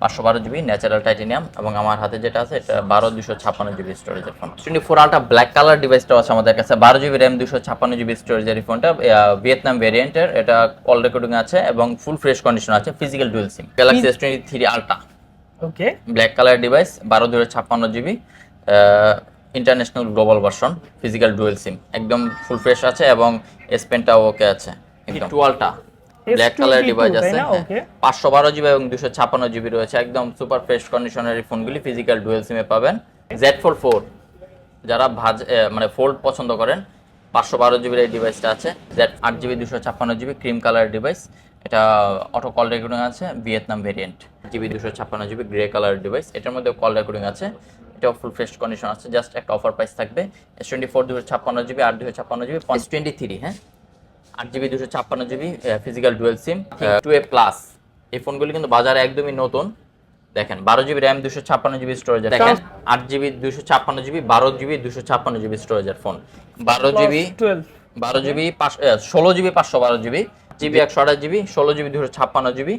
পাঁচশো বারো GB natural titanium এবং আমার হাতে যেটা আছে এটা বারো দুশো ছাপ্পান্ন জিবি স্টোরেজের phone twenty four ultra black colour ডিভাইসটাও আছে আমাদের কাছে। বারো জিবি র্যাম দুশো ছাপ্পান্ন জিবি স্টোরেজের ফোনটা ভিয়েতনাম ভেরিয়েন্টের এটা কল রেকর্ডিং আছে এবং ফুল ফ্রেশ কন্ডিশন আছে physical dual SIM Galaxy S twenty three ultra okay black colour device বারো দুশো ছাপ্পান্ন GB. International global version physical dual SIM একদম ফুল ফ্রেশ আছে এবং এস পেনটাও ওকে আছে। টুয়ালটা ব্ল্যাক কালার ডিভাইস আছে তাই না? Okay. পাঁচশো বারো জিবি এবং দুশো ছাপ্পান্ন জিবি রয়েছে। একদম সুপার ফ্রেশ কন্ডিশনের এই ফোনগুলি ফিজিক্যাল ডুয়েল সিমে পাবেন। জেড ফোর ফোর যারা ভাজ মানে ফোল্ড পছন্দ করেন পাঁচশো বারো জিবির এই ডিভাইসটা আছে। জেড আট জিবি দুশো ছাপ্পান্ন জিবি ক্রিম কালার ডিভাইস এটা অটো কল রেকর্ডিং আছে ভিয়েতনাম ভেরিয়েন্ট জিবি দুশো ছাপ্পান্ন জিবি গ্রে কালার ডিভাইস এটার মধ্যে কল রেকর্ডিং আছে। এটাও ফুল ফ্রেশ কন্ডিশন আছে। জাস্ট একটা অফার প্রাইস থাকবে। এস টোয়েন্টি ফোর দুশো ছাপ্পান্ন জিবি আট দুশো ছাপ্পান্ন জিবি টোয়েন্টি থ্রি হ্যাঁ? আট জিবি দুশো ছাপ্পান্ন GB physical dual SIM two A plus এই ফোনগুলি কিন্তু বাজারে একদমই নতুন। দেখেন বারো জিবি র্যাম দুশো ছাপ্পান্ন জিবি স্টোরেজ দেখেন আট জিবি দুশো ছাপ্পান্ন জিবি বারো জিবি দুশো ছাপ্পান্ন জিবি স্টোরেজের ফোন বারো জিবি বারো জিবি পাঁচ ষোলো জিবি পাঁচশো বারো জিবি জিবি একশো আঠাশ জিবি ষোলো জিবি দুশো ছাপ্পান্ন জিবি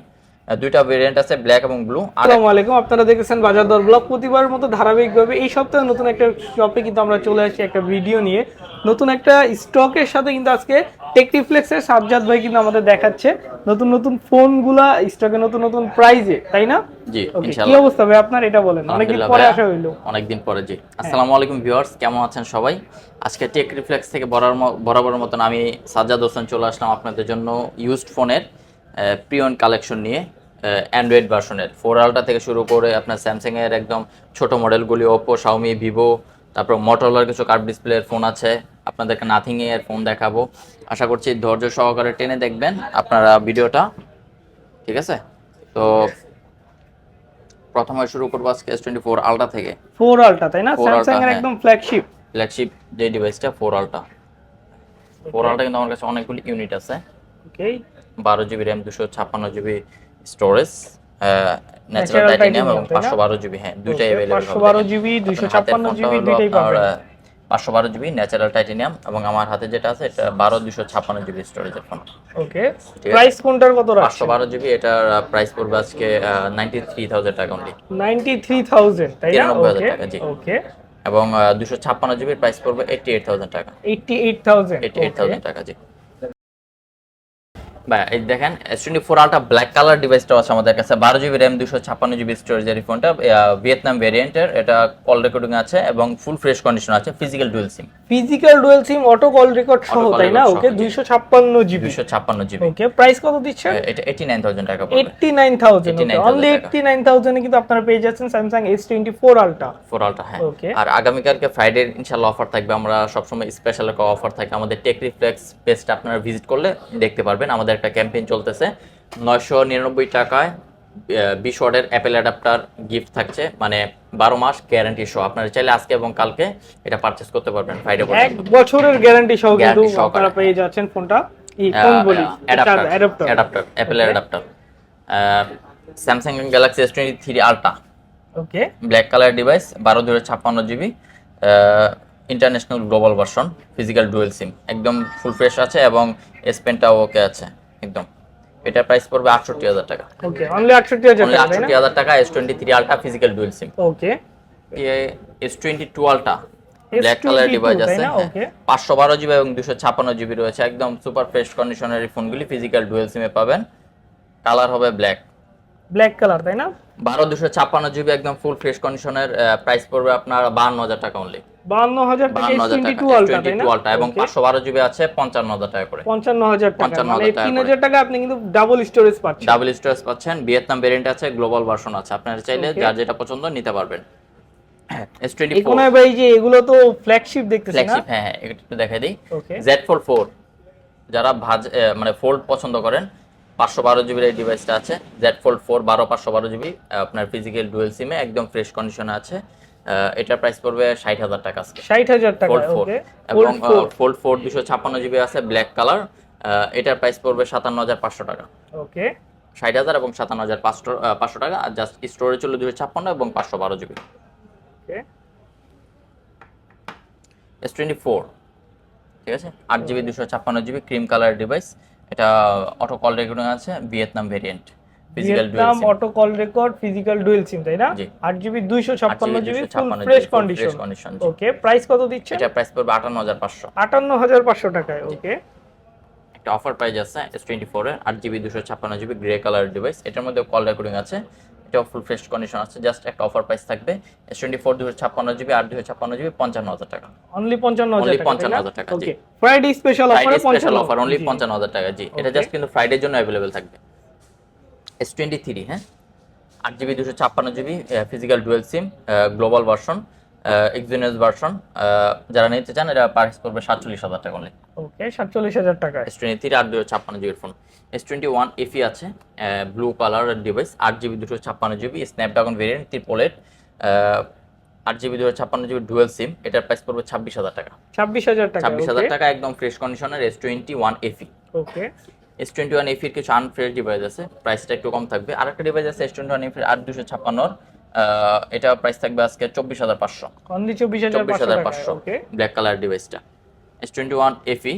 দুইটা ভেরিয়েন্ট আছে ব্ল্যাক এবং ব্লু আসসালামু আলাইকুম আপনারা দেখেছেন বাজার দর ব্লগ। প্রতিবারের মতো ধারাবাহিকভাবে এই সপ্তাহে নতুন একটা শপে কিন্তু আমরা চলে আসছি একটা ভিডিও নিয়ে। নতুন একটা স্টকের সাথে কিন্তু আজকে টেকটিফ্লেক্সের সাজ্জাদ ভাই কিন্তু আমাদের দেখাচ্ছে। নতুন নতুন ফোনগুলা স্টকে নতুন নতুন প্রাইজে তাই না? জি কি অবস্থা ভাই আপনার? এটা বলেন অনেকদিন পরে আসা হইল। অনেকদিন পরে জি। আসসালামু আলাইকুম ভিউয়ার্স কেমন আছেন সবাই? আজকে টেক রিফ্লেক্স থেকে বরাবর মতন আমি সাজ্জাদ হোসেন চলে আসলাম আপনাদের জন্য ইউজড ফোনের প্রিয়ন কালেকশন নিয়ে। অ্যান্ড্রয়েড ভার্সনের ফোর আলটা থেকে শুরু করে আপনার স্যামসাং এর একদম ছোট মডেলগুলি ওপো শাওমি ভিভো তারপর মোটরোলার কিছু কার্ড ডিসপ্লের ফোন আছে। আপনাদেরকে নাথিং এর ফোন দেখাবো। আশা করছি ধৈর্য সহকারে টেনে দেখবেন আপনারা ভিডিওটা। ঠিক আছে? তো প্রথমে শুরু করব আজকে এস টোয়েন্টি ফোর আলটা থেকে। ফোর আলটা তাই না? 4 Ultra, স্যামসাং এর। একদম ফ্ল্যাগশিপ ফ্ল্যাগশিপ যে ডিভাইসটা ফোর আলটা ফোর আলটা কিন্তু আমার কাছে অনেকগুলি ইউনিট আছে। ওকে বারো জিবি র্যাম দুশো ছাপ্পান্ন জিবি স্টোরেজ ন্যাচারাল টাইটেনিয়াম এবং তাই না? পাঁচশো বারো জিবি হ্যাঁ দুইটাই অ্যাভেলেবল পাঁচশো বারো জিবি দুইশো ছাপ্পান্ন জিবি দুইটাই পাবেন। পাঁচশো বারো জিবি ন্যাচারাল টাইটেনিয়াম এবং আমার হাতে যেটা আছে এটা বারো দুশো ছাপ্পান্ন জিবি স্টোরেজের ফোন ওকে প্রাইস কোনটার কত পাঁচশো বারো জিবি এটার প্রাইস পড়বে আজকে নাইনটি থ্রি থাউজেন্ড টাকা অনলি 93000 তাই না? 93,000 ওকে টাকা, জি। ওকে এবং দুশো ছাপ্পান্ন জিবির প্রাইস পড়বে এইটটি এইট থাউজেন্ড টাকা 88000 এইটি এইট থাউজেন্ড টাকা জি। ভাই এই দেখেন S twenty four ultra black colour ডিভাইসটাও আছে আমাদের কাছে। বারো জিবি র্যাম দুশো ছাপ্পান্ন জিবি স্টোরেজের এই ফোনটা ভিয়েতনাম ভেরিয়েন্টের এটা কল রেকর্ডিং আছে এবং ফুল ফ্রেশ কন্ডিশন আছে physical dual SIM physical dual SIM auto call record সহ তাই না? ওকে। 256 জিবি দুশো ছাপ্পান্ন জিবি ওকে প্রাইস কত দিচ্ছেন? এটা এইটি নাইন থাউজেন্ড টাকা 89000 ওকে। 89,000 অনলি টাকা। 89000 এ কিন্তু আপনারা পেয়ে যাচ্ছেন Samsung S24 Ultra four ultra হ্যাঁ। Okay. আর আগামীকালকে ফ্রাইডে ইনশাল্লাহ অফার থাকবে। আমরা সবসময় স্পেশাল অফার থাকে। আমাদের টেক রিফ্লেক্স পেজটা আপনারা ভিজিট করলে দেখতে পারবেন। আমাদের একটা ক্যাম্পেইন চলতেছে। নয়শো নিরানব্বই টাকায় বিশ ওয়ার্ডের অ্যাপেল অ্যাডাপ্টার গিফট থাকছে মানে বারো মাস গ্যারান্টি সহ। আপনারা চাইলে আজকে এবং কালকে এটা পারচেস করতে পারবেন ফ্রাইডে এক বছরের গ্যারান্টি সহ কিন্তু আপনারা পেয়ে যাচ্ছেন ফোনটা। এই ফোন বলি অ্যাডাপ্টার অ্যাডাপ্টার অ্যাডাপ্টার অ্যাপেলের adapter Samsung Galaxy S twenty three ultra okay black colour device বারো দুশো ছাপ্পান্ন GB international global version physical dual SIM একদম ফুল ফ্রেশ আছে এবং এস পেনটাও ওকে আছে। একদম। এটার প্রাইস পড়বে আটষট্টি হাজার টাকা। ওকে অনলি 68000 টাকা তাই না? আটষট্টি হাজার টাকা S twenty three ultra physical dual SIM okay S twenty two ultra black colour device আছে? Okay. পাঁচশো বারো জিবি এবং দুশো ছাপ্পান্ন জিবি রয়েছে। একদম সুপার ফ্রেশ কন্ডিশনের এই ফোনগুলি ফিজিক্যাল ডুয়েল সিমে পাবেন। কালার হবে ব্ল্যাক ব্ল্যাক কালার তাই না? বারো দুশো ছাপ্পান্ন জিবি একদম ফুল ফ্রেশ কন্ডিশনের প্রাইস পড়বে আপনার বাহান্ন হাজার টাকা অনলি 52000 টাকা S22 টাকা তাই না? আলটা এবং Okay. পাঁচশো বারো জিবি আছে পঞ্চান্ন হাজার টাকা করে। 55000 টাকা। মানে 3000 টাকা আপনি কিন্তু ডাবল স্টোরেজ পাচ্ছেন। ডাবল স্টোরেজ পাচ্ছেন। ভিয়েতনাম ভেরিয়েন্ট আছে গ্লোবাল ভার্সন আছে। আপনারা চাইলে যার যেটা পছন্দ নিতে পারবেন। এস টোয়েন্টি এই ফোর কোনায় ভাই যে এগুলো তো ফ্ল্যাগশিপ দেখতেছি না? ফ্ল্যাগশিপ হ্যাঁ হ্যাঁ একটু দেখাই দিই। যারা ভাজ মানে ফোল্ড পছন্দ করেন পাঁচশো বারো জিবির এই ডিভাইসটা আছে। জেড ফোল্ড ফোর বারো পাঁচশো বারো জিবি আপনার ফিজিক্যাল ডুয়েল সিমে একদম ফ্রেশ কন্ডিশনে আছে। এটার প্রাইস পড়বে ষাট হাজার টাকা আজকে। 60000 টাকা এবং ফোল্ড ফোর দুশো ছাপ্পান্ন জিবি আছে ব্ল্যাক কালার এটার প্রাইস পড়বে সাতান্ন হাজার পাঁচশো টাকা। ওকে ষাট হাজার এবং সাতান্ন হাজার পাঁচশো পাঁচশো টাকা আর জাস্ট স্টোরেজ হলো দুশো ছাপ্পান্ন এবং পাঁচশো বারো GB. Okay S twenty four ঠিক আছে? আট জিবি দুশো ছাপ্পান্ন জিবি ক্রিম কালার ডিভাইস এটা অটো কল রেকর্ডিং আছে Vietnam variant Vietnam auto call record physical dual SIM তাই না। আট জিবি দুইশো ছাপ্পান্ন GB full fresh condition. Okay price কত দিচ্ছে এটা প্রাইস পড়বে আটান্ন হাজার পাঁচশো। আটান্ন হাজার পাঁচশো টাকায় ওকে একটা অফার প্রাইস আছে এস টোয়েন্টি ফোর এর আট জিবি দুশো ছাপ্পান্ন জিবি গ্রে কালার ডিভাইস এটার মধ্যে কল রেকর্ডিং আছে এটা ফুল ফ্রেশ কন্ডিশন আছে জাস্ট একটা অফার প্রাইস থাকবে এস টোয়েন্টি ফোর দুশো ছাপ্পান্ন জিবি আট দুশো ছাপ্পান্ন জিবি পঞ্চান্ন হাজার টাকা। অনলি পঞ্চান্ন হাজার টাকা 55,000 টাকা, জি। ওকে ফ্রাইডে স্পেশাল অফারে স্পেশাল অফার অনলি। পঞ্চান্ন হাজার টাকা জি। এটা জাস্ট কিন্তু ফ্রাইডের জন্য অ্যাভেলেবেল থাকবে। এস টোয়েন্টি থ্রি হ্যাঁ? আট জিবি দুশো ছাপ্পান্ন GB physical dual SIM global version Exynos version যারা নিতে চান এটা প্রাইস করবে সাতচল্লিশ হাজার টাকা অনলি ওকে সাতচল্লিশ হাজার টাকায় এস টোয়েন্টি থ্রি আট দুশো ছাপ্পান্ন জিবির phone S twenty one FE আছে ব্লু কালার ডিভাইস আট জিবি দুশো ছাপ্পান্ন জিবি স্ন্যাপড্রাগন ভেরিয়েন্ট ট্রিপলেট আট জিবি দুশো ছাপ্পান্ন জিবি ডুয়েল সিম এটার প্রাইস পড়বে ছাব্বিশ হাজার টাকা। ছাব্বিশ হাজার টাকা ছাব্বিশ হাজার টাকা একদম ফ্রেশ কন্ডিশনের S twenty one FE okay S twenty one এফির কিছু আনফ্রেশ ডিভাইস আছে প্রাইসটা একটু কম থাকবে। আর একটা ডিভাইস আছে এস টোয়েন্টি ওয়ান এফির আট দুশো ছাপ্পান্নর এটা প্রাইস থাকবে আজকে চব্বিশ হাজার পাঁচশো। চব্বিশ হাজার পাঁচশো ব্ল্যাক কালার ডিভাইসটা S twenty one FE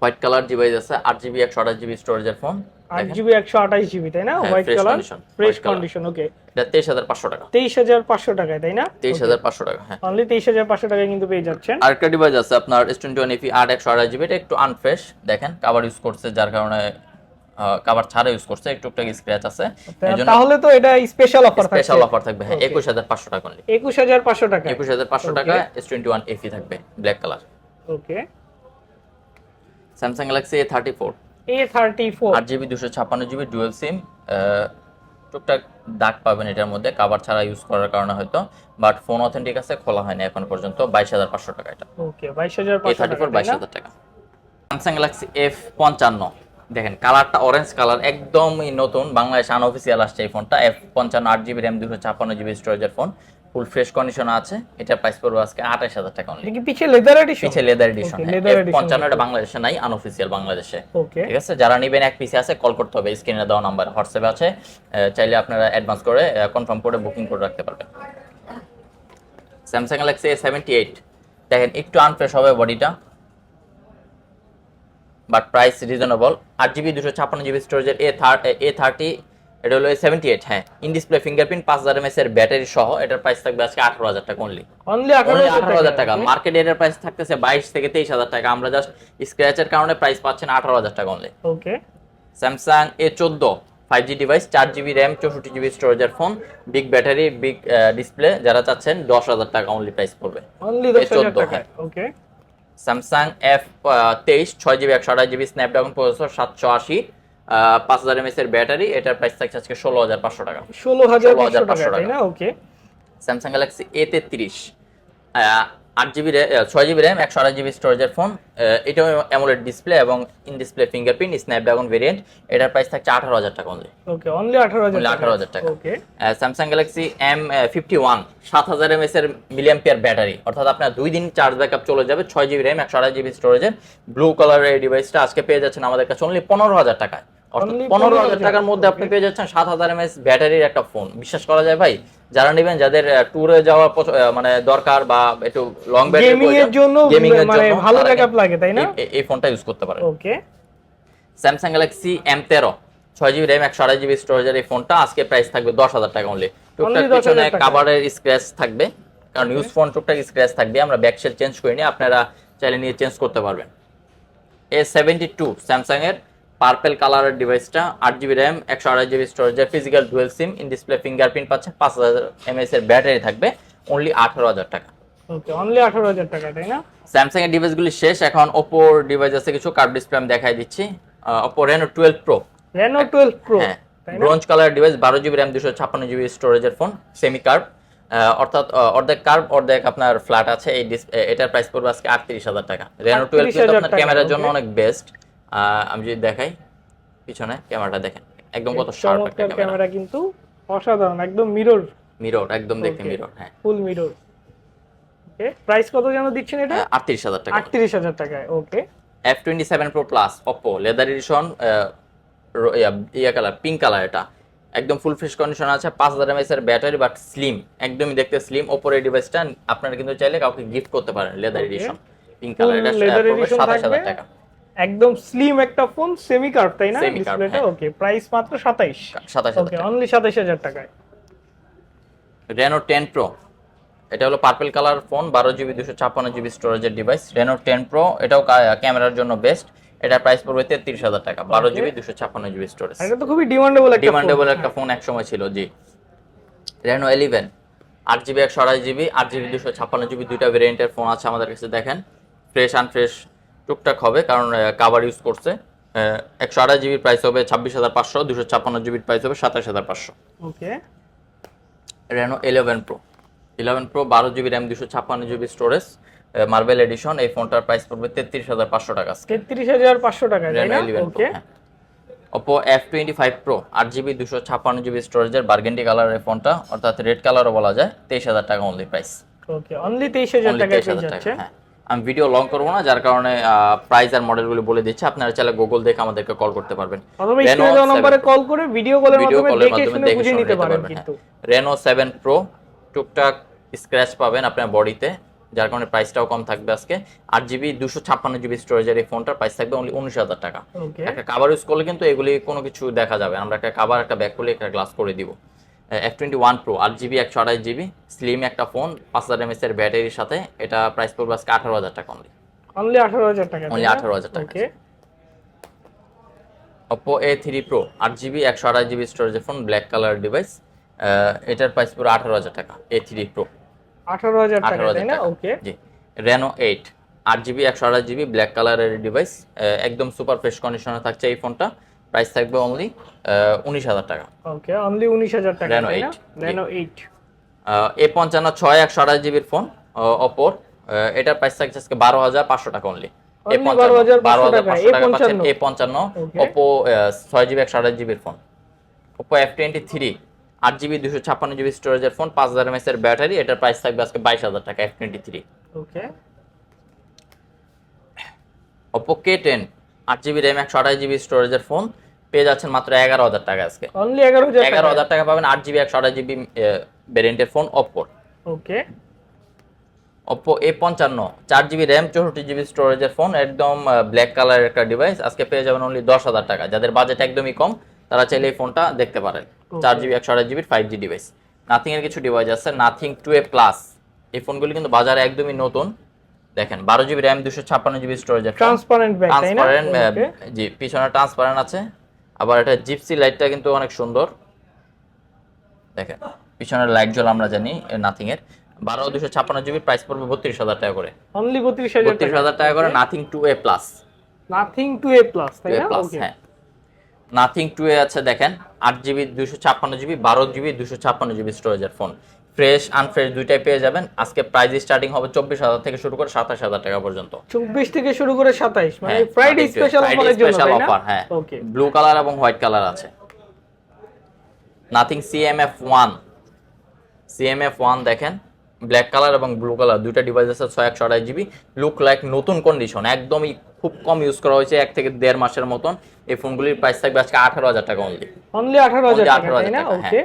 white colour device আছে আট জিবি একশো আঠাশ জিবি স্টোরেজের ফোন আট জিবি একশো আঠাশ জিবি তাই না? হ্যাঁ, white colour fresh condition okay এটা তেইশ হাজার পাঁচশো টাকা। তেইশ হাজার পাঁচশো টাকায় তাই না? তেইশ হাজার পাঁচশো টাকা হ্যাঁ। অনলি তেইশ হাজার পাঁচশো টাকায় কিন্তু পেয়ে যাচ্ছেন। আরেকটা ডিভাইস আছে আপনার এস টোয়েন্টি ওয়ান এফি আট একশো আঠাশ জিবি এটা একটু আনফ্রেশ দেখেন কাভার ইউজ করছে যার কারণে কাভার ছাড়া ইউজ করছে একটু একটু স্ক্র্যাচ আছে। তাহলে তো এটা স্পেশাল অফার থাকছে। স্পেশাল অফার থাকবে হ্যাঁ Okay. একুশ হাজার পাঁচশো টাকা only। একুশ হাজার পাঁচশো টাকা একুশ হাজার পাঁচশো টাকা এস টোয়েন্টি ওয়ান এফি থাকবে black colour okay Samsung Galaxy A thirty four A thirty four আট জিবি দুশো ছাপ্পান্ন জিবি ডুয়েল সিম টুকটাক দাগ পাবেন এটার মধ্যে কাভার ছাড়া ইউজ করার কারণে হয়তো বাট ফোন অথেন্টিক আছে খোলা হয়নি এখন পর্যন্ত বাইশ হাজার পাঁচশো টাকা এটা। ওকে বাইশ হাজার এ থার্টি ফোর বাইশ হাজার টাকা। স্যামসাং গ্যালাক্সি এফ পঞ্চান্ন। দেখেন কালারটা অরেঞ্জ কালার একদমই নতুন বাংলাদেশ আনঅফিসিয়াল আসছে এই ফোনটা এফ পঞ্চান্ন আট জিবি র্যাম দুশো ছাপ্পান্ন জিবি স্টোরেজের ফোন ফুল ফ্রেশ কন্ডিশন আছে। এটার প্রাইস পড়বে আজকে আঠাশ হাজার টাকা অনলি এটা কি পিছে লেদার এডিশন পিছে leather edition Okay, leather edition পঞ্চান্ন বাংলাদেশে নাই আনঅফিসিয়াল বাংলাদেশে। ওকে ঠিক আছে? যারা নেবেন এক পিসে আছে কল করতে হবে স্ক্রিনে দেওয়া নাম্বার হোয়াটসঅ্যাপে আছে। চাইলে আপনারা অ্যাডভান্স করে কনফার্ম করে বুকিং করে রাখতে পারবেন। Samsung Galaxy A seventy eight দেখেন একটু আনফ্রেশ হবে বডিটা বাট প্রাইস রিজনেবল আট জিবি দুশো ছাপ্পান্ন জিবি স্টোরেজের এ থার্ট এ থার্টি এটা হলো সেভেন্টি এইট হ্যাঁ। ইন ডিসপ্লে ফিঙ্গারপ্রিন্ট পাঁচ হাজার এমএস এর ব্যাটারি সহ এটার প্রাইস থাকবে আজকে আঠারো হাজার টাকা অনলি অনলি আঠারো হাজার টাকা। মার্কেট এর প্রাইস থাকতেছে বাইশ থেকে তেইশ হাজার টাকা। আমরা জাস্ট স্ক্র্যাচের কারণে প্রাইস পাচ্ছেন আঠারো হাজার টাকা অনলি ওকে স্যামসাং এ চোদ্দ ফাইভ জি ডিভাইস চার জিবি র্যাম চৌষট্টি জিবি স্টোরেজের phone big battery big display যারা চাচ্ছেন দশ হাজার টাকা অনলি প্রাইস পড়বে। অনলি দশ হাজার 14 টাকা হ্যাঁ। ওকে স্যামসাং এফ তেইশ ছয় জিবি একশো আঠাশ জিবি স্ন্যাপড্রাগন প্রসেসর সাতশো আশি। পাঁচ হাজার এমএস এর ব্যাটারি এটার প্রাইস থাকছে আজকে ষোলো হাজার পাঁচশো টাকা। ষোলো হাজার 16,500 পাঁচশো টাকা। ওকে স্যামসাং গ্যালাক্সি এ তেত্রিশ আট জিবি ছয় জিবি র্যাম একশো আঠাশ জিবি স্টোরেজের ফোন এটাও অ্যামোলেড ডিসপ্লে এবং in display fingerprint Snapdragon variant এটার প্রাইস থাকছে আঠারো হাজার টাকা অনলি ওকে অনলি আঠারো হাজার Only 18,000 টাকা। Okay Samsung Galaxy M fifty one সাত হাজার এমএস এর মিলিয়াম্পিয়ার ব্যাটারি অর্থাৎ আপনার দুই দিন চার্জ ব্যাকআপ চলে যাবে ছয় জিবি র্যাম একশো আঠাশ জিবি স্টোরেজের ব্লু কালারের এই ডিভাইসটা আজকে পেয়ে যাচ্ছেন আমাদের কাছে অনলি পনেরো হাজার টাকায়। পনেরো হাজার 15,000 টাকার মধ্যে আপনি পেয়ে যাচ্ছেন সাত হাজার এমএস ব্যাটারির একটা ফোন। বিশ্বাস করা যায় ভাই? যারা নেবেন যাদের ট্যুরে যাওয়া মানে দরকার বা একটু লং ব্যাটারি গেমিং এর জন্য গেমিং এর মানে জন্য ভালো ব্যাকআপ লাগে তাই না? এই- ফোনটা ইউজ করতে পারেন। ওকে স্যামসাং গ্যালাক্সি এম তেরো ছয় জিবি র্যাম একশো আড়াই জিবি স্টোরেজের এই ফোনটা আজকে প্রাইস থাকবে দশ হাজার টাকা অনলি টুকটাক পিছনে কাভারের স্ক্র্যাচ থাকবে কারণ ইউজ ফোন টুকটাক স্ক্র্যাচ থাকবে আমরা ব্যাকশেল চেঞ্জ করে নিয়ে আপনারা চাইলে নিয়ে চেঞ্জ করতে পারবেন। এ সেভেন্টি টু স্যামসাং এর পার্পেল কালারের ডিভাইসটা আট জিবি র্যাম একশো আড়াই জিবি স্টোরেজের physical dual SIM in display fingerprint পাচ্ছে পাঁচ হাজার এমএস এর ব্যাটারি থাকবে অনলি আঠারো হাজার টাকা। ওকে অনলি আঠারো হাজার টাকা তাই না? স্যামসাং এর ডিভাইসগুলি শেষ এখন ওপোর ডিভাইস আছে কিছু কার্ভ ডিসপ্লে আমি দেখাই দিচ্ছি। Oppo Reno twelve pro Reno twelve pro হ্যাঁ ব্রোঞ্জ কালার ডিভাইস বারো জিবি র্যাম দুশো ছাপ্পান্ন জিবি স্টোরেজের ফোন সেমি কার্ভ অর্থাৎ অর্ধেক কার্ভ অর্ধেক আপনার ফ্ল্যাট আছে এই এটার প্রাইস পড়বে আজকে আটত্রিশ হাজার টাকা। রেনো টুয়েলভ 38,000 আপনার ক্যামেরার জন্য অনেক বেস্ট আমি যদি দেখাই পিছনে ক্যামেরাটা দেখেন একদম কত শার্প একটা ক্যামেরা। কিন্তু অসাধারণ একদম মিরর মিরর একদম দেখতে মিরর হ্যাঁ। ফুল মিরর ওকে প্রাইস কত যেন দিচ্ছেন এটা? আটত্রিশ হাজার টাকা। আটত্রিশ হাজার টাকায় okay F twenty seven pro plus Oppo leather edition yeah colour pink colour এটা। একদম ফুল ফ্রেশ কন্ডিশন আছে পাঁচ হাজার এমএস এর ব্যাটারি বাট স্লিম একদমই দেখতে স্লিম ওপোর এই ডিভাইসটা আপনারা কিন্তু চাইলে কাউকে গিফট করতে পারেন লেদার. এডিশন পিঙ্ক কালার এটা leather edition সাতাশ হাজার। টাকা। একদম স্লিম একটা ফোন সেমি কার্ভ তাই না? ডিসপ্লেটা। ওকে প্রাইস মাত্র 27 সাতাশ ওকে অনলি 27000 টাকায়। রেনো টেন প্রো এটা হলো পার্পল কালার ফোন বারো জিবি দুশো ছাপ্পান্ন জিবি স্টোরেজের ডিভাইস রেনো টেন প্রো এটাও ক্যামেরার জন্য বেস্ট এটা প্রাইস পড়বে তেত্রিশ হাজার টাকা বারো. জিবি দুশো ছাপ্পান্ন জিবি স্টোরেজ এটা তো খুবই ডিমান্ডেবল একটা ডিমান্ডেবল একটা ফোন এক সময় ছিল জি। রেনো এলিভেন আট জিবি একশো আড়াই জিবি আট জিবি দুশো ছাপ্পান্ন জিবি দুইটা ভেরিয়েন্টের ফোন আছে আমাদের কাছে দেখেন। ফ্রেশ আনফ্রেশ টুকটাক হবে কারণ কাভার ইউজ করছে। একশো আড়াই জিবির প্রাইস হবে ছাব্বিশ হাজার পাঁচশো দুশো ছাপ্পান্ন জিবির প্রাইস হবে সাতাশ হাজার পাঁচশো। Okay Reno eleven pro eleven pro বারো জিবি র্যাম দুশো ছাপ্পান্ন জিবি স্টোরেজ মার্বেল এডিশন এই ফোনটার প্রাইস পড়বে তেত্রিশ হাজার পাঁচশো টাকা 33500 টাকা তাই Reno eleven okay Oppo F twenty five pro আট জিবি দুশো ছাপ্পান্ন জিবি স্টোরেজের বার্গেন্ডি কালারের ফোনটা অর্থাৎ রেড কালারও বলা যায় তেইশ হাজার টাকা only price okay only 23000 only টাকায় তেইশ হাজার টাকা হ্যাঁ। আমি ভিডিও লং করব না যার কারণে প্রাইস আর মডেলগুলো বলে দিচ্ছি। আপনারা চাইলে গুগল দেখে আমাদেরকে কল করতে পারবেন। 7 নম্বরে কল করে ভিডিও কলের মাধ্যমে দেখে শুনে নিতে পারবেন কিন্তু। রেনো সেভেন প্রো টুকটাক স্ক্র্যাচ পাবেন আপনার বডিতে যার কারণে প্রাইসটাও কম থাকবে আজকে। আট জিবি দুশো ছাপ্পান্ন জিবি স্টোরেজের এই ফোনটার প্রাইস থাকবে অনলি উনিশ হাজার টাকা। একটা কাভার ইউজ করলে কিন্তু এগুলি কোনো কিছু দেখা যাবে আমরা একটা কাভার একটা ব্যাক খুলে একটা গ্লাস করে দিব। এফ টোয়েন্টি ওয়ান প্রো আট জিবি একশো আড়াই জিবি স্লিম একটা ফোন পাঁচ হাজার এমএস এর ব্যাটারির সাথে। এটা প্রাইস পড়বে আজকে আঠারো হাজার টাকা অনলি অনলি 18000 টাকা Only 18,000 টাকা। Okay Oppo A three pro আট জিবি একশো আড়াই জিবি স্টোরেজের ফোন ব্ল্যাক কালার ডিভাইস এটার প্রাইস পুরো আঠারো হাজার টাকা এ থ্রি প্রো 18000 টাকা আঠারো হাজার টাকা। ওকে জি। রেনো এইট আট জিবি একশো আড়াই জিবি ব্ল্যাক কালারের ডিভাইস একদম সুপার ফ্রেশ কন্ডিশনে থাকছে এই ফোনটা প্রাইস থাকবে অনলি উনিশ হাজার টাকা। ওকে অনলি 19000 টাকা Reno তাই না? 8, রেনো 8 এ পঞ্চান্ন ছয় একশো আড়াই জিবির ফোন ওপোর এটার প্রাইস থাকছে আজকে বারো হাজার পাঁচশো টাকা অনলি এ পঞ্চান্ন বারো হাজার পাঁচশো টাকা পাচ্ছেন এ পঞ্চান্ন। ওপো ছয় জিবি একশো আড়াই জিবির phone Oppo F twenty three আট জিবি দুশো ছাপ্পান্ন জিবি স্টোরেজের ফোন পাঁচ হাজার এমএস এর ব্যাটারি এটার প্রাইস থাকবে আজকে বাইশ হাজার টাকা F twenty three okay Oppo K ten আট জিবি র্যাম একশো আড়াই জিবি স্টোরেজের ফোন পেয়ে যাচ্ছেন মাত্র এগারো হাজার টাকা আজকে। অনলি 11000 এগারো টাকা। হাজার টাকা পাবেন আট জিবি একশো আড়াই জিবি ভ্যারিয়েন্টের ফোন ওপোর ওকে ওপো এ পঞ্চান্ন চার জিবি র্যাম চৌষট্টি জিবি স্টোরেজের ফোন একদম ব্ল্যাক কালারের একটা ডিভাইস আজকে পেয়ে যাবেন অনলি দশ হাজার টাকা। যাদের বাজেট একদমই কম তারা চাইলে এই ফোনটা দেখতে পারেন। চার জিবি একশো আড়াই জিবির ফাইভ জি ডিভাইস নাথিং এর কিছু ডিভাইস আছে। নাথিং টু এ প্লাস এই ফোনগুলি কিন্তু বাজারে একদমই নতুন। দেখেন বারো জিবি র্যাম দুশো ছাপ্পান্ন জিবি স্টোরেজের ট্রান্সপারেন্ট ট্রান্সপারেন্ট জি পিছনে ট্রান্সপারেন্ট আছে। আবার এটা জিপসি লাইটটা কিন্তু অনেক সুন্দর। দেখেন পিছনের লাইট জল আমরা জানি নাথিং এর। বারো দুশো ছাপ্পান্ন জিবি প্রাইস পড়বে বত্রিশ হাজার টাকা করে। অনলি 32000 বত্রিশ হাজার টাকা করে nothing two A plus nothing two A plus তাই এ না? প্লাস হ্যাঁ। নাথিং টু এ আছে দেখেন আট জিবি দুশো ছাপ্পান্ন জিবি বারো জিবি দুশো ছাপ্পান্ন জিবি স্টোরেজের ফোন ফ্রেশ আনফ্রেশ দুইটাই পেয়ে যাবেন। আজকে প্রাইস স্টার্টিং হবে চব্বিশ হাজার থেকে শুরু করে সাতাশ হাজার টাকা পর্যন্ত। 24 থেকে শুরু করে 27 মানে হ্যাঁ, ফ্রাইডে স্পেশাল special তাই হ্যাঁ। ওকে ব্লু কালার এবং হোয়াইট কালার আছে। Nothing CMF one CMF one দেখেন ব্ল্যাক কালার এবং ব্লু কালার দুইটা ডিভাইস আছে ছয় একশো আড়াই জিবি লুক লাইক নতুন কন্ডিশন একদমই খুব কম ইউজ করা হয়েছে এক থেকে দেড় মাসের মতন। এই ফোনগুলির প্রাইস থাকবে আজকে আঠারো হাজার টাকা অনলি অনলি 18000 Only টাকা 18,000 তাই না? টাকা, ওকে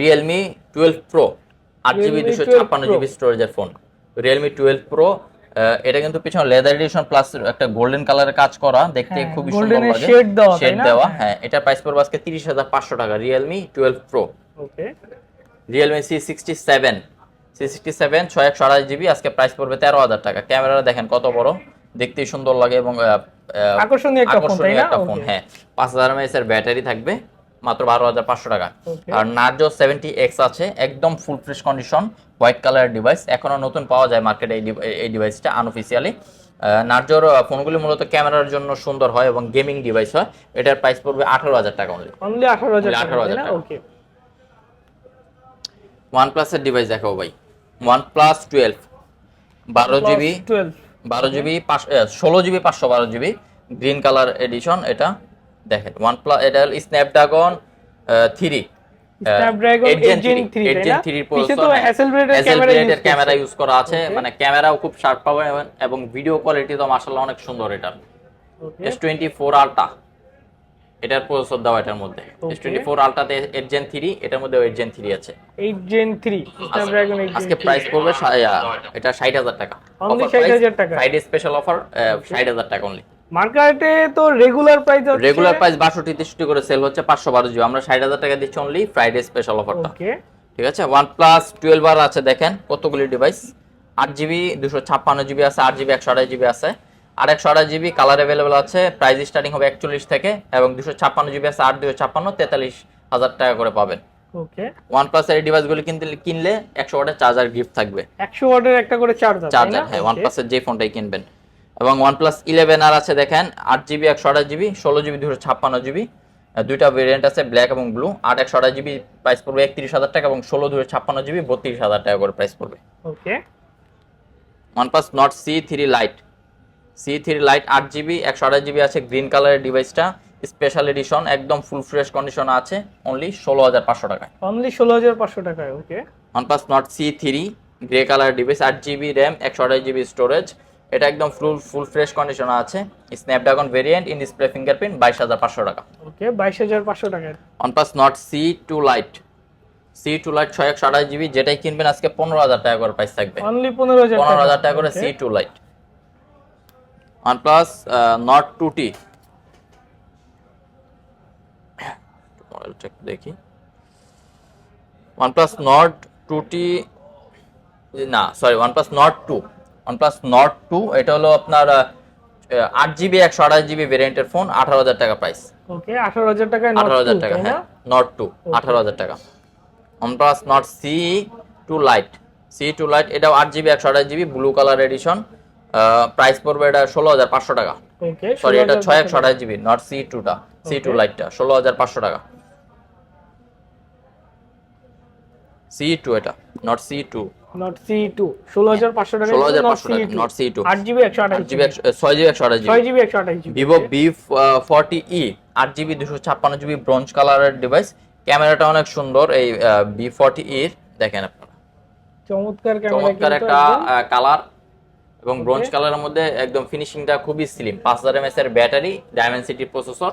রিয়েলমি টুয়েলভ প্রো আট জিবি Realme দুশো 12 ছাপ্পান্ন Pro। জিবি স্টোরেজের ফোন রিয়েলমি টুয়েলভ প্রো এটা কিন্তু পিছনে লেদার এডিশন প্লাস একটা গোল্ডেন কালারের কাজ করা। দেখতে হ্যাঁ, খুবই সুন্দর লাগে। দেওয়া, শেড? দেওয়া হ্যাঁ। হ্যাঁ এটা প্রাইস পড়বে আজকে তিরিশ হাজার পাঁচশো টাকা Realme twelve pro okay. Realme C sixty seven C sixty seven ছয় একশো আড়াই জিবি আজকে প্রাইস পড়বে তেরো হাজার টাকা। ক্যামেরা দেখেন কত বড়। দেখতেই সুন্দর লাগে এবং আকর্ষণীয় ফোন একটা ফোন হ্যাঁ। পাঁচ হাজার এমএস এর ব্যাটারি থাকবে। মাত্র বারো হাজার পাঁচশো টাকা। আর নার্জো সেভেন্টি এক্স আছে একদম full fresh condition white colour device এখনও নতুন পাওয়া যায় মার্কেটে এই ডিভ- এই ডিভাইসটা আনঅফিসিয়ালি নার্জোর ফোনগুলি মূলত ক্যামেরার জন্য সুন্দর হয় এবং গেমিং ডিভাইস হয়। এটার প্রাইস পড়বে আঠারো হাজার টাকা অনলি অনলি 18000 টাকা 18,000 তাই না? টাকা। ওকে ওয়ান প্লাসের ডিভাইস দেখাও ভাই। ওয়ান প্লাস টুয়েলভ বারো জিবি 12 বারো জিবি ষোলো জিবি পাঁচশো বারো জিবি গ্রিন কালার এডিশন এটা। দেখেন ওয়ান প্লাস এটা স্ন্যাপড্রাগন থ্রি 8 Gen 3 তো ক্যামেরা ইউজ করা আছে মানে ক্যামেরাও খুব শার্প পাবেন এবং- ভিডিও কোয়ালিটি তো মাসাল্লাহ অনেক সুন্দর এটা। এস টোয়েন্টি ফোর আলটা এটার প্রসেসর দেওয়া এটার মধ্যে. এস টোয়েন্টি ফোর আলট্রাতে এইট জেন থ্রি এটার মধ্যে এইট জেন থ্রি আছে। এইট জেন থ্রি আজকে প্রাইস পড়বে এটা ষাট হাজার টাকা। Only 60,000 টাকা। ফ্রাইডে স্পেশাল অফার ষাট হাজার টাকা অনলি মার্কেটে তো রেগুলার প্রাইস রেগুলার প্রাইস বাষট্টি তেষট্টি করে সেল হচ্ছে পাঁচশো বারো জিবি আমরা ষাট হাজার টাকা দিচ্ছি অনলি ফ্রাইডে স্পেশাল অফারটা ওকে ঠিক আছে? প্লাস টুয়েলভ আর আছে দেখেন কতগুলি ডিভাইস আট জিবি দুশো ছাপ্পান্ন জিবি আছে আট জিবি একশো আড়াই জিবি আছে। আর একশো আড়াই জিবি কালার অ্যাভেলেবেল আছে প্রাইস স্টার্টিং হবে একচল্লিশ থেকে এবং দুশো ছাপ্পান্ন জিবি আছে আট দুশো ছাপ্পান্ন তেতাল্লিশ হাজার টাকা করে পাবেন। ওকে প্লাস এর ডিভাইসগুলি কিনতে কিনলে একশো ওয়াটের চার্জার গিফট থাকবে। একশো ওয়াটের একটা করে চার্জার চার্জার হ্যাঁ ওয়ান প্লাসের যে ফোনটাই কিনবেন। এবং ওয়ান প্লাস ইলেভেন আর আছে দেখেন আট জিবি একশো আঠাশ জিবি ষোলো জিবি দুশো ছাপ্পান্ন জিবি দুইটা ভেরিয়েন্ট আছে ব্ল্যাক এবং ব্লু আট একশো আঠাশ জিবি প্রাইস পড়বে একত্রিশ হাজার টাকা এবং ষোলো দুশো ছাপ্পান্ন জিবি বত্রিশ হাজার টাকা করে প্রাইস পড়বে। Okay OnePlus Nord C three lite C three lite আট জিবি একশো আঠাশ জিবি আছে গ্রিন কালারের ডিভাইসটা স্পেশাল এডিশন একদম ফুল ফ্রেশ কন্ডিশন আছে অনলি ষোলো হাজার পাঁচশো টাকায়। অনলি ষোলো হাজার পাঁচশো টাকায় okay OnePlus Nord C three grey colour device আট জিবি র্যাম একশো আঠাশ জিবি স্টোরেজ এটা একদম ফুল ফুল ফ্রেশ কন্ডিশন আছে। Snapdragon variant in display fingerprint বাইশ হাজার পাঁচশো টাকা। ওকে বাইশ হাজার পাঁচশো টাকায় OnePlus Nord C two lite C two lite ছয় একশো আঠাশ জিবি যেটাই কিনবেন আজকে পনেরো হাজার টাকা করে প্রাইস থাকবে। অনলি পনেরো হাজার পনেরো হাজার টাকা করে C two lite OnePlus Nord two T মডেলটা একটু দেখি। OnePlus Nord two T না sorry OnePlus Nord two OnePlus Nord two এটা হলো আপনার আট জিবি একশো আঠাশ জিবি ভেরিয়েন্টের ফোন আঠারো হাজার টাকা প্রাইস ওকে আঠারো হাজার টাকায় আঠারো হাজার টাকা হ্যাঁ নট টু আঠারো হাজার টাকা। OnePlus Nord C two lite C two lite এটাও আট জিবি একশো আঠাশ GB blue colour edition price পড়বে এটা ষোলো হাজার পাঁচশো টাকা। ওকে সরি এটা ছয় একশো আঠাশ জিবি নট সি টুটা সি টু লাইটটা ষোলো হাজার পাঁচশো টাকা। সি টু এটা Nord C two Nord C two ষোলো হাজার পাঁচশো টাকা ষোলো হাজার পাঁচশো টাকা নট সি টু আট জিবি একশো আঠাশ জিবি ছয় জিবি একশো আঠাশ ছয় জিবি জিবি একশো আঠাশ GB. Vivo V forty E আট জিবি দুশো ছাপ্পান্ন জিবি ব্রোঞ্জ কালারের ডিভাইস ক্যামেরাটা অনেক সুন্দর এই বি ফর্টি ইর দেখেন আপনারা। চমৎকার চমৎকার একটা কালার এবং ব্রোঞ্জ কালারের মধ্যে একদম ফিনিশিংটা খুবই স্লিম পাঁচ হাজার এমএস এর ব্যাটারি ডায়মেন্সিটি প্রসেসর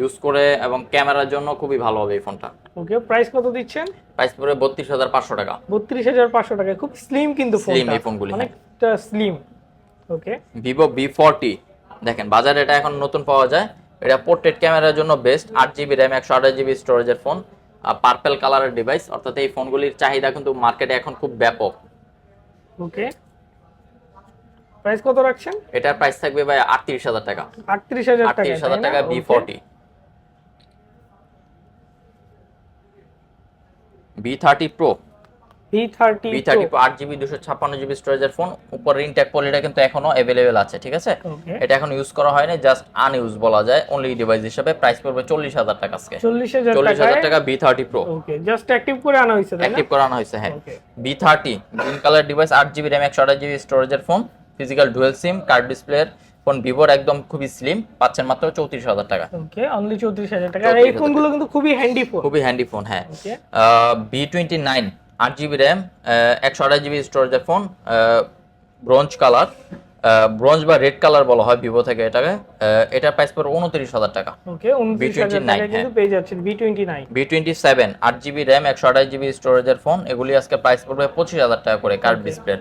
ইউজ করে এবং ক্যামেরার জন্য খুবই ভালো হবে এই ফোনটা। ওকে প্রাইস কত দিচ্ছেন? প্রাইস পড়ে 32500 টাকা। 32500 টাকা খুব স্লিম কিন্তু ফোনটা স্লিম এই ফোনগুলি হ্যাঁ। অনেকটা স্লিম ওকে। Vivo V40 দেখেন বাজারে এটা এখন নতুন পাওয়া যায়। এটা পোর্ট্রেট ক্যামেরার জন্য বেস্ট 8GB RAM 128GB স্টোরেজের ফোন পার্পল কালারের ডিভাইস অর্থাৎ এই ফোনগুলির চাহিদা কিন্তু মার্কেটে এখন খুব ব্যাপক। ওকে। প্রাইস কত রাখছেন? এটার প্রাইস থাকবে ভাই 38000 টাকা। 38000 টাকা 38000 টাকা V40 V thirty pro V thirty V thirty pro আট জিবি দুশো ছাপ্পান্ন জিবি স্টোরেজের ফোন উপর ইনটেক পলিটা কিন্তু এখনও অ্যাভেলেবেল আছে ঠিক আছে? এটা এখন ইউজ করা হয়নি জাস্ট আনইউজ বলা যায়। অনলি ডিভাইস হিসেবে প্রাইস পড়বে চল্লিশ হাজার টাকা আজকে। চল্লিশ হাজার টাকা V thirty pro okay just active করে আনা হয়েছে তাই না? অ্যাক্টিভ করানো হয়েছে হ্যাঁ। V thirty green colour device আট জিবি র্যাম একশো আঠাশ জিবি স্টোরেজের phone physical dual SIM card ডিসপ্লের ফোন ভিভোর একদম খুবই স্লিম পাচ্ছেন মাত্র চৌত্রিশ হাজার টাকা। ওকে অনলি চৌত্রিশ হাজার টাকা। এই 34,000 ফোনগুলো কিন্তু খুবই হ্যান্ডি ফোন খুবই হ্যান্ডি ফোন হ্যাঁ। বি টোয়েন্টি নাইন আট জিবি র্যাম একশো আঠাশ জিবি স্টোরেজের ফোন ব্রঞ্জ কালার ব্রোঞ্জ বা রেড কালার বলা হয় ভিভো থেকে এটাকে। এটার প্রাইস পড়বে উনত্রিশ হাজার টাকা। ওকে উনত্রিশ হাজার B29 টাকা কিন্তু পেয়ে যাচ্ছেন V twenty nine V twenty seven আট জিবি র্যাম একশো আঠাশ জিবি স্টোরেজের ফোন এগুলি আজকে প্রাইস পড়বে পঁচিশ হাজার টাকা করে কার্ড ডিসপ্লে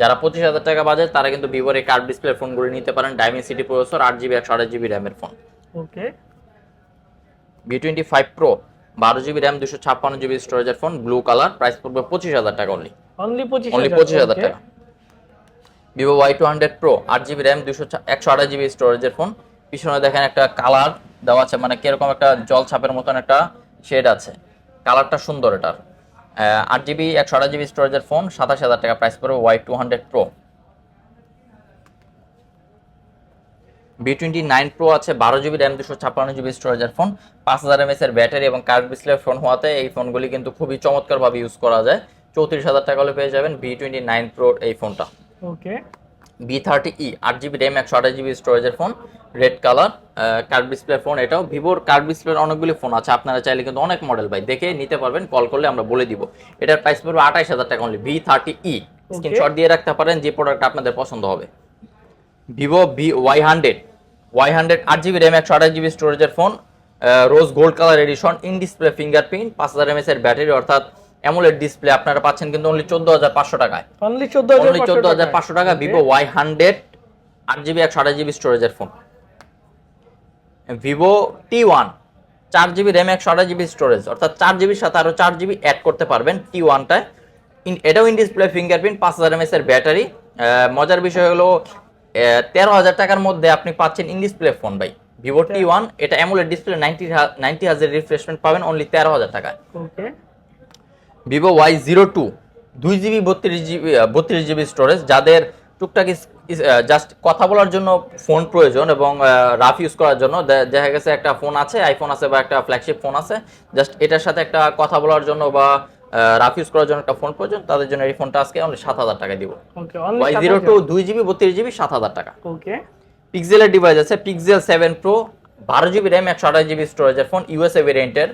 যারা পঁচিশ হাজার টাকা বাজে তারা কিন্তু ভিভোর এই কার্ড ডিসপ্লে ফোনগুলি নিতে পারেন। ডায়মেন্ড সিটি প্রসেসর আট জিবি একশো আঠাশ জিবি র্যামের phone okay V twenty five pro বারো জিবি র্যাম দুশো ছাপ্পান্ন জিবি স্টোরেজের ফোন ব্লু কালার প্রাইস পড়বে পঁচিশ হাজার টাকা অনলি অনলি পঁচিশ হাজার টাকা। Vivo Y two hundred pro আট জিবি র্যাম দুশো একশো আঠাশ জিবি স্টোরেজের ফোন পিছনে দেখেন একটা কালার দেওয়া আছে মানে কীরকম একটা জল ছাপের মতন একটা শেড আছে। কালারটা সুন্দর এটার। আট জিবি একশো আঠাশ জিবি স্টোরেজের ফোন সাতাশ হাজার টাকা প্রাইস পড়বে Y two hundred pro V twenty nine pro আছে, বারো জিবি র্যাম দুশো ছাপ্পান্ন জিবি স্টোরেজের ফোন পাঁচ হাজার এমএস এর ব্যাটারি এবং কার্ড ডিসপ্লে ফোন হওয়াতে এই ফোনগুলি কিন্তু খুবই চমৎকারভাবে ইউজ করা যায়। চৌত্রিশ হাজার টাকা হলে পেয়ে যাবেন বি টোয়েন্টি নাইন প্রো এই ফোনটা ওকে বি থার্টি ই আট জিবি র্যাম একশো আঠাশ জিবি স্টোরেজের phone red colour curved display phone এটাও। ভিভোর কার্ড ডিসপ্লের অনেকগুলি ফোন আছে আপনারা চাইলে কিন্তু অনেক মডেল ভাই দেখে নিতে পারবেন কল করলে আমরা বলে দিব। এটার প্রাইস পড়বে আঠাইশ হাজার টাকা only V thirty E screenshot দিয়ে রাখতে পারেন যে প্রোডাক্ট আপনাদের পছন্দ হবে। Vivo V Y hundred Y hundred আট জিবি র্যাম একশো আঠাশ জিবি স্টোরেজের phone rose gold colour edition in display fingerprint পাঁচ হাজার এমএস এর ব্যাটারি অর্থাৎ অ্যামোলেড ডিসপ্লে আপনারা পাচ্ছেন কিন্তু অনলি চোদ্দ হাজার পাঁচশো টাকায়। অনলি চোদ্দ অনলি চোদ্দ হাজার পাঁচশো টাকা ভিভো ওয়াই হান্ড্রেড আট জিবি একশো আঠাশ জিবি স্টোরেজের ফোন ভিভো টি ওয়ান চার জিবি র্যাম একশো আঠাশ জিবি স্টোরেজ অর্থাৎ চার জিবির সাথে আরও চার জিবি অ্যাড করতে পারবেন টি ওয়ানটায় এটাও ইন ডিসপ্লে ফিঙ্গারপ্রিন্ট পাঁচ হাজার এমএস এর ব্যাটারি মজার বিষয় হলো তেরো হাজার টাকার মধ্যে আপনি পাচ্ছেন ইন ডিসপ্লে ফোন ভাই। ভিভো টি ওয়ান এটা অ্যামোলেড ডিসপ্লে নাইনটি নাইনটি হাজার রিফ্রেশমেন্ট পাবেন অনলি তেরো হাজার টাকায়। Okay Vivo Y zero two দুই জিবি বত্রিশ জিবি বত্রিশ জিবি স্টোরেজ যাদের টুকটাক জাস্ট কথা বলার জন্য ফোন প্রয়োজন এবং রাফ ইউজ করার জন্য। দেখা গেছে একটা ফোন আছে আইফোন আছে বা একটা ফ্ল্যাগশিপ ফোন আছে জাস্ট এটার সাথে একটা কথা বলার জন্য বা রাফ ইউজ করার জন্য একটা ফোন প্রয়োজন তাদের জন্য এই ফোনটা আজকে অনলি সাত হাজার টাকায় দিব। ওয়াই জিরো টু দুই জিবি বত্রিশ জিবি সাত হাজার টাকা। ওকে পিক্সেলের ডিভাইস আছে পিক্সেল সেভেন প্রো বারো জিবি র্যাম একশো আঠাশ জিবি স্টোরেজের ফোন ইউএসএ ভেরিয়েন্টের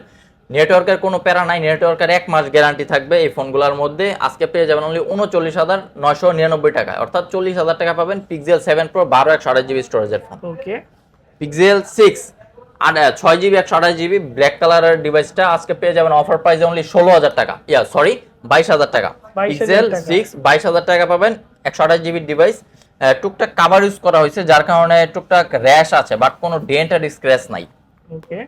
নেটওয়ার্কের কোনো প্যারা নাই নেটওয়ার্কের এক মাস গ্যারান্টি থাকবে এই ফোনগুলোর মধ্যে। আজকে পেয়ে যাবেন অনলি উনচল্লিশ হাজার নয়শো নিরানব্বই টাকা। অর্থাৎ চল্লিশ হাজার টাকা পাবেন পিক্সেল সেভেন প্রো বারো একশো আঠাশ জিবি স্টোরেজের ফোন ওকে পিক্সেল সিক্স ছয় জিবি একশো আঠাশ জিবি ব্ল্যাক কালারের ডিভাইসটা আজকে পেয়ে যাবেন অফার প্রাইস অনলি ষোলো হাজার টাকা। ইয়া সরি বাইশ হাজার টাকা। 22,000 পিক্সেল সিক্স বাইশ হাজার টাকা পাবেন একশো আঠাশ জিবির ডিভাইস টুকটাক কাভার ইউজ করা হয়েছে যার কারণে টুকটাক র্যাশ আছে বাট কোনো ডেন্ট আর স্ক্র্যাচ নাই। ওকে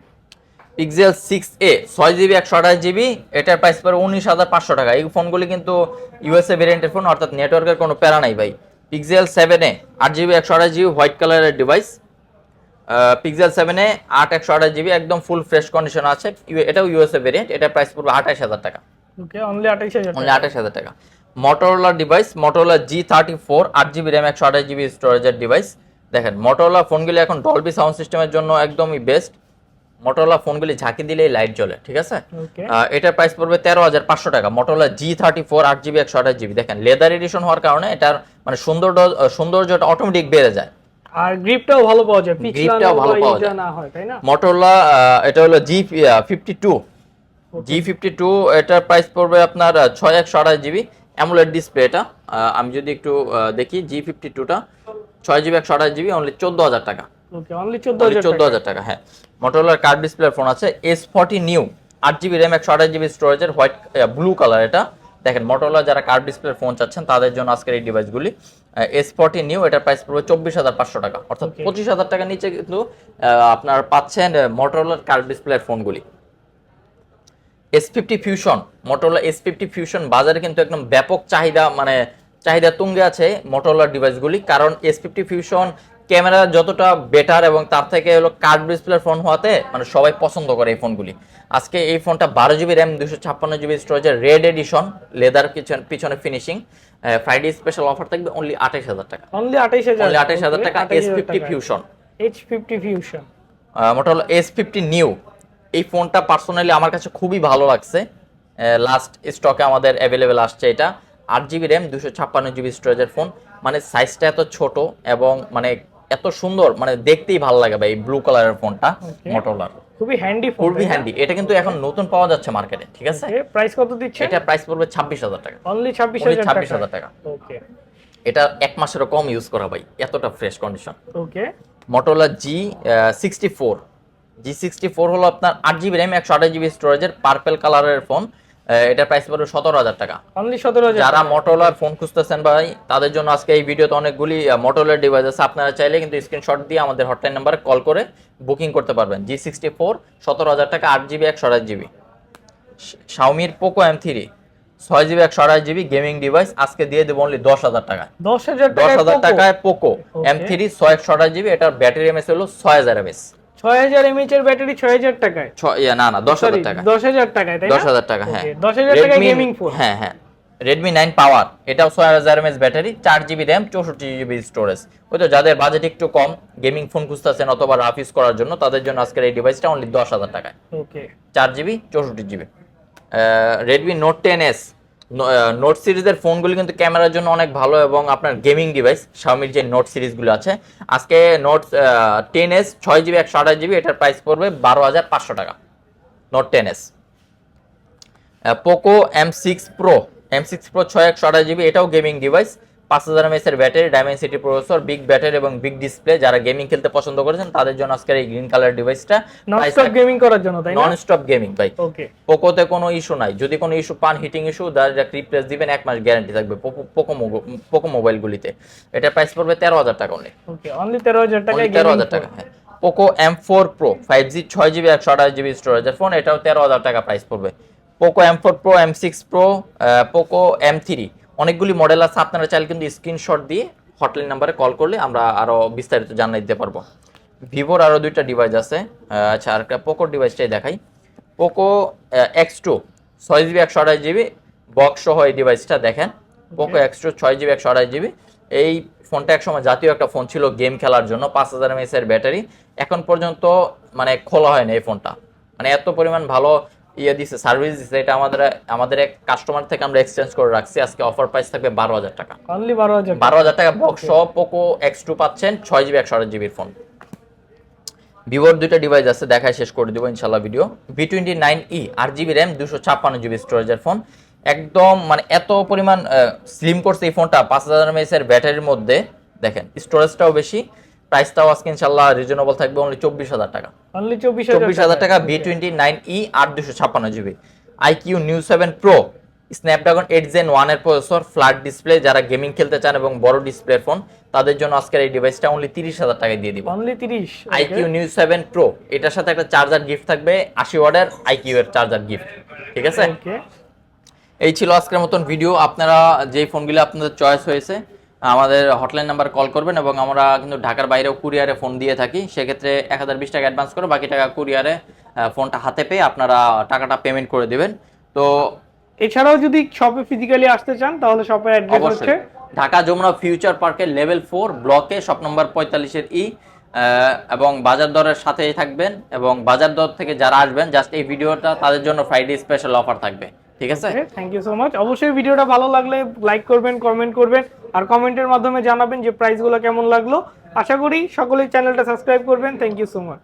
পিক্সেল সিক্স এ ছয় জিবি একশো আঠাশ জিবি এটার প্রাইস পড়ে উনিশ হাজার পাঁচশো টাকা। এই ফোনগুলি কিন্তু ইউএসএ ভেরিয়েন্টের ফোন অর্থাৎ নেটওয়ার্কের কোনো প্যারা নাই ভাই। পিক্সেল সেভেন এ আট জিবি একশো আঠাশ জিবি হোয়াইট কালারের ডিভাইস পিক্সেল সেভেন এ আট একশো আঠাশ জিবি একদম ফুল ফ্রেশ কন্ডিশন আছে। এটাও ইউএসএ ভেরিয়েন্ট এটার প্রাইস পড়বে আঠাশ হাজার টাকা। ওকে অনলি আঠাইশ হাজার অনলি আঠাশ হাজার টাকা। Motorola device Motorola G thirty four আট জিবি র্যাম একশো আঠাশ জিবি স্টোরেজের ডিভাইস দেখেন মোটরোলা ফোনগুলি এখন ডলবি সাউন্ড সিস্টেমের জন্য একদমই বেস্ট মোটরোলা ফোনগুলি ঝাঁকি দিলেই লাইট জ্বলে ঠিক আছে? এটার প্রাইস পড়বে তেরো হাজার পাঁচশো টাকা। মোটরোলা জি থার্টি ফোর আট জিবি একশো আঠাশ জিবি দেখেন লেদার এডিশন হওয়ার কারণে এটার মানে সৌন্দর্য সৌন্দর্যটা অটোমেটিক বেড়ে যায়। আর গ্রিপটাও ভালো পাওয়া যায় গ্রিপটাও ভালো পাওয়া যায়। না হয় তাই না? মোটরোলা এটা হলো G fifty two G fifty two এটার প্রাইস পড়বে আপনার ছয় একশো আঠাশ জিবি অ্যামুলেট ডিসপ্লে এটা। আমি যদি একটু দেখি জি ফিফটি টুটা ছয় জিবি একশো আঠাশ জিবি অনলি চোদ্দ হাজার টাকা। ওকে অনলি টাকা। হ্যাঁ। মোটরোলার কার্ড ডিসপ্লে ফোন আছে এস ফর্টি নিউ আট জিবি র্যাম একশো আঠাশ জিবি স্টোরেজের হোয়াইট ব্লু কালার এটা। দেখেন মোটরোলা যারা কার্ড ডিসপ্লে ফোন চাচ্ছেন তাদের জন্য আজকের এই ডিভাইসগুলি এস ফর্টি নিউ এটার প্রাইস পড়বে চব্বিশ হাজার পাঁচশো টাকা। অর্থাৎ পঁচিশ হাজার টাকার নিচে কিন্তু আপনার পাচ্ছেন মোটরোলার কার্ড ডিসপ্লের ফোনগুলি S fifty fusion Motorola S fifty fusion বাজারে কিন্তু একদম ব্যাপক চাহিদা মানে চাহিদা তুঙ্গে আছে মোটরোলার ডিভাইসগুলি কারণ এস ফিফটি ফিউশন ক্যামেরা যতটা বেটার এবং তার থেকে হলো কার্ড ডিসপ্লের ফোন হওয়াতে মানে সবাই পছন্দ করে এই ফোনগুলি আজকে এই ফোনটা বারো জিবি র্যাম দুশো ছাপ্পান্ন জিবি স্টোরেজের রেড এডিশন লেদার পিছনে পিছনে ফিনিশিং ফ্রাইডে স্পেশাল অফার থাকবে অনলি আঠাশ হাজার টাকা। অনলি আঠাইশ হাজার অনলি আঠাশ হাজার টাকা S fifty fusion H fifty fusion Motorola S fifty new এই ফোনটা পার্সোনালি আমার কাছে খুবই ভালো লাগছে। লাস্ট স্টকে আমাদের অ্যাভেলেবেল আসছে এটা। আট জিবি র্যাম দুশো ছাপ্পান্ন জিবি স্টোরেজের ফোন মানে সাইজটা এত ছোট এবং মানে এত সুন্দর মানে দেখতেই ভালো লাগে ভাই ব্লু কালারের ফোনটা Okay. খুবই হ্যান্ডি ফোন খুবই হ্যান্ডি এটা কিন্তু এখন নতুন পাওয়া যাচ্ছে মার্কেটে ঠিক আছে? প্রাইস কত দিচ্ছে এটা প্রাইস পড়বে ছাব্বিশ হাজার টাকা। অনলি ছাব্বিশ Only হাজার 26,000 টাকা। ওকে এটা এক মাসেরও কম ইউজ করা ভাই এতটা fresh condition okay Motorola G sixty four G sixty four হলো আপনার আট জিবি র্যাম একশো আঠাশ জিবি স্টোরেজের পার্পেল কালারের ফোন এটার প্রাইস পড়বে সতেরো হাজার টাকা। অনলি সতেরো হাজার যারা মোটোলার ফোন খুঁজতেছেন ভাই তাদের জন্য আজকে এই ভিডিওতে অনেকগুলি মোটোলার ডিভাইস আছে আপনারা চাইলে কিন্তু স্ক্রিনশট দিয়ে আমাদের হটলাইন নাম্বারে কল করে বুকিং করতে পারবেন। জি সিক্সটি ফোর সতেরো হাজার টাকা আট জিবি একশো আঠাশ জিবি শাওমির পোকো এম থ্রি ছয় জিবি একশো আঠাশ জিবি গেমিং ডিভাইস আজকে দিয়ে দেবো অনলি দশ হাজার টাকায়। দশ হাজার দশ হাজার টাকায় পোকো. এম থ্রি ছয় একশো আঠাশ জিবি এটার ব্যাটারি এমএস হলো ছয় হাজার এমএস ছয় হাজার এমএইচ এর ব্যাটারি ছয় হাজার টাকায়। না না দশ হাজার টাকা দশ হাজার টাকায় দশ হাজার টাকা হ্যাঁ। দশ হাজার টাকায় গেমিং ফোন হ্যাঁ হ্যাঁ। রেডমি নাইন পাওয়ার এটাও ছয় হাজার এমএস ব্যাটারি চার জিবি র্যাম চৌষট্টি জিবি স্টোরেজ ওই তো যাদের বাজেট একটু কম গেমিং ফোন খুঁজতেছেন অথবা রাফ করার জন্য তাদের জন্য আজকের এই ডিভাইসটা অনলি দশ হাজার টাকায়। ওকে চার জিবি চৌষট্টি GB Redmi Note ten S Note সিরিজের ফোনগুলি কিন্তু ক্যামেরার জন্য অনেক ভালো এবং আপনার গেমিং ডিভাইস শাওমির যে নোট সিরিজগুলো আছে। আজকে নোট টেন এস ছয় জিবি একশো আঠাশ জিবি এটার প্রাইস পড়বে বারো হাজার পাঁচশো টাকা। Note ten S Poco M six pro M six pro ছয়, একশো আঠাশ জিবি এটাও গেমিং ডিভাইস পাঁচ হাজার এমএস এর battery Dimensity processor big battery এবং বিগ ডিসপ্লে যারা গেমিং খেলতে পছন্দ করেছেন তাদের জন্য আজকের এই গ্রিন কালার ডিভাইসটা নন স্টপ গেমিং করার জন্য তাই নন স্টপ গেমিং ভাই। ওকে পোকোতে কোনো ইস্যু নাই। যদি কোনো ইস্যু পান হিটিং ইস্যু ডাইরেক্ট রিপ্লেস দিবেন এক মাস গ্যারান্টি থাকবে পোকো পোকো মোবাইলগুলিতে এটা প্রাইস পড়বে তেরো হাজার টাকা অনলি ওকে অনলি তেরো হাজার টাকায় তেরো হাজার টাকা হ্যাঁ। Poco M four Pro five G ছয় জিবি একশো আঠাশ জিবি স্টোরেজের ফোন এটাও তেরো হাজার টাকা প্রাইস পড়বে। Poco M four Pro M six Pro Poco M three অনেকগুলি মডেল আছে আপনারা চাইলে কিন্তু স্ক্রিনশট দিয়ে হটলাইন নাম্বারে কল করলে আমরা আরও বিস্তারিত জানাই দিতে পারব। ভিভোর আরও দুইটা ডিভাইস আছে আচ্ছা আর একটা পোকোর ডিভাইসটাই দেখাই পোকো এক্স টু ছয় জিবি একশো আঠাশ জিবি বক্স সহ এই ডিভাইসটা দেখেন। পোকো এক্স টু ছয় জিবি একশো আঠাশ জিবি। এই ফোনটা একসময় জাতীয় একটা ফোন ছিল গেম খেলার জন্য পাঁচ হাজার এমএস এর ব্যাটারি। এখন পর্যন্ত মানে খোলা হয়নি এই ফোনটা। মানে এত পরিমাণ ভালো ইয়ে দিছে সার্ভিস দিছে এটা আমাদের আমাদের এক কাস্টমার থেকে আমরা এক্সচেঞ্জ করে রাখছি। আজকে অফার প্রাইস থাকবে বারো হাজার টাকা। অনলি বারো হাজার বারো হাজার টাকা বক্স সহ পোকো এক্স টু পাচ্ছেন ছয় জিবি একশো আঠাশ জিবির ফোন ভিভোর দুইটা ডিভাইস আছে দেখায় শেষ করে দিব ইনশাল্লাহ video V twenty nine E আট জিবি র্যাম দুশো ছাপ্পান্ন জিবি স্টোরেজের ফোন একদম মানে এত পরিমাণ স্লিম করছে এই ফোনটা পাঁচ হাজার এমএস এর ব্যাটারির মধ্যে। দেখেন স্টোরেজটাও বেশি। প্রাইসটাও আজকে ইনশাল্লাহ রিজনেবল থাকবে অনলি চব্বিশ হাজার টাকা। অনলি চব্বিশ চব্বিশ হাজার টাকা। ভি টোয়েন্টি নাইন ই আট দুশো ছাপ্পান্ন GB iQOO Neo seven Pro Snapdragon eight Gen ওয়ানের প্রসেসর ফ্ল্যাট ডিসপ্লে যারা গেমিং খেলতে চান এবং বড় ডিসপ্লে ফোন তাদের জন্য আজকের এই ডিভাইসটা অনলি তিরিশ হাজার টাকায় দিয়ে দিব। অনলি তিরিশ আইকিউ নিউ সেভেন প্রো এটার সাথে একটা চার্জার গিফট থাকবে আশি ওয়ার্ডের আইকিউ এর চার্জার গিফট ঠিক আছে? এই ছিল আজকের মতন ভিডিও আপনারা যেই ফোনগুলো আপনাদের চয়েস হয়েছে আমাদের হটলাইন নাম্বার কল করবেন এবং আমরা কিন্তু ঢাকার বাইরেও কুরিয়ারে ফোন দিয়ে থাকি। সেক্ষেত্রে এক হাজার বিশ টাকা অ্যাডভান্স করে বাকি টাকা কুরিয়ারে ফোনটা হাতে পেয়ে আপনারা টাকাটা পেমেন্ট করে দেবেন। তো এছাড়াও যদি শপে ফিজিক্যালি আসতে চান তাহলে শপের অ্যাড্রেস হচ্ছে ঢাকা যমুনা ফিউচার পার্কের লেভেল ফোর ব্লকে শপ নম্বর পঁয়তাল্লিশের ই এবং বাজার দরের সাথেই থাকবেন এবং বাজার দর থেকে যারা আসবেন জাস্ট এই ভিডিওটা তাদের জন্য ফ্রাইডে স্পেশাল অফার থাকবে। ঠিক আছে? থ্যাংক ইউ সো মাচ অবশ্যই ভিডিওটা ভালো লাগলে লাইক করবেন কমেন্ট করবেন, আর কমেন্টের মাধ্যমে জানাবেন যে প্রাইসগুলো কেমন লাগল। আশা করি সকলেই চ্যানেলটা সাবস্ক্রাইব করবেন। Thank you so much